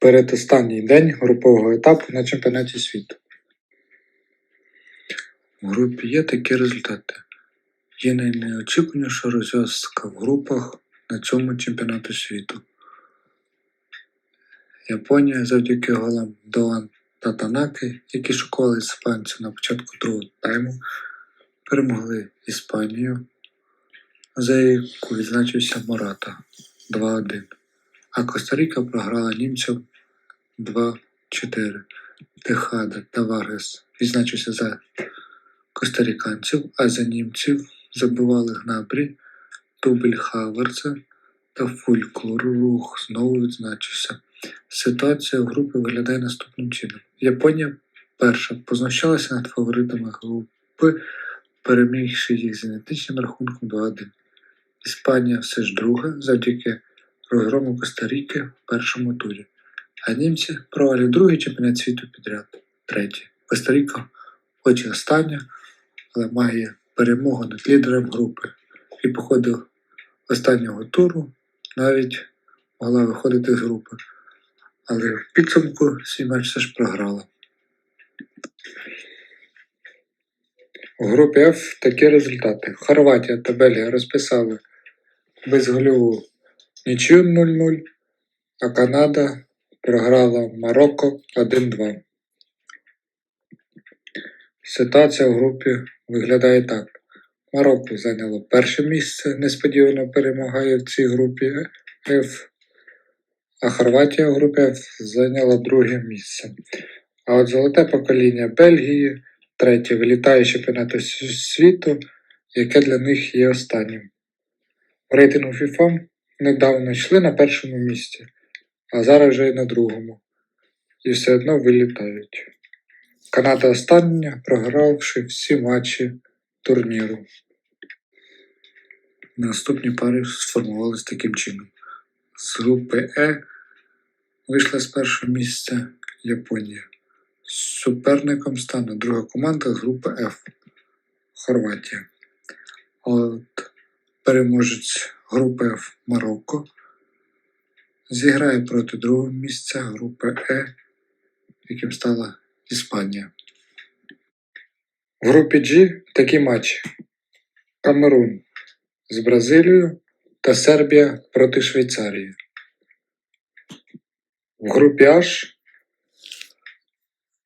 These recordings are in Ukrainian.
передостанній день групового етапу на чемпіонаті світу. В групі є такі результати. Є найнеочікуваніша розв'язка в групах на цьому чемпіонату світу. Японія завдяки голам Доан та Танаки, які шокували іспанців на початку другого тайму, перемогли Іспанію, за яку відзначився Мората 2-1, а Коста-Ріка програла німцям 2-4. Техада та Варгес відзначився за костаріканців, а за німців забивали Гнабрі, Дубль Хаверца та Фулькур Рух знову відзначився. Ситуація в групі виглядає наступним чином. Японія перша познущалася над фаворитами групи, перемігши їх з генетичним рахунком 2-1. Іспанія все ж друга завдяки розгрому Коста-Ріки в першому турі. А німці провалює другий чемпіонат світу підряд, третій. Коста-Ріка хоч і остання, але має перемогу над лідером групи і по ходу останнього туру навіть могла виходити з групи. Але в підсумку свій матч все ж програла. У групі F такі результати. Хорватія та Бельгія розписали безгольову нічию 0-0, а Канада програла Марокко 1-2. Ситуація в групі виглядає так. Марокко зайняло перше місце, несподівано перемагає в цій групі F, а Хорватія в групі F зайняла друге місце. А от золоте покоління Бельгії третє вилітає чемпіонату світу, яке для них є останнім. В рейтингу FIFA недавно йшли на першому місці, а зараз вже й на другому. І все одно вилітають. Канада остання, програвши всі матчі турніру. Наступні пари сформувалися таким чином. З групи Е вийшла з першого місця Японія. Суперником стане друга команда з групи F Хорватія. От переможець групи F Марокко зіграє проти другого місця групи Е, яким стала Іспанія. В групі G такі матчі: Камерун з Бразилією та Сербія проти Швейцарії. В групі H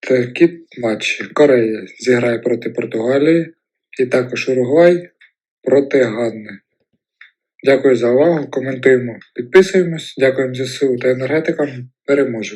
такі матчі. Корея зіграє проти Португалії і також Уругвай проти Ганни. Дякую за увагу. Коментуємо, підписуємось. Дякуємо ЗСУ та енергетикам. Переможемо!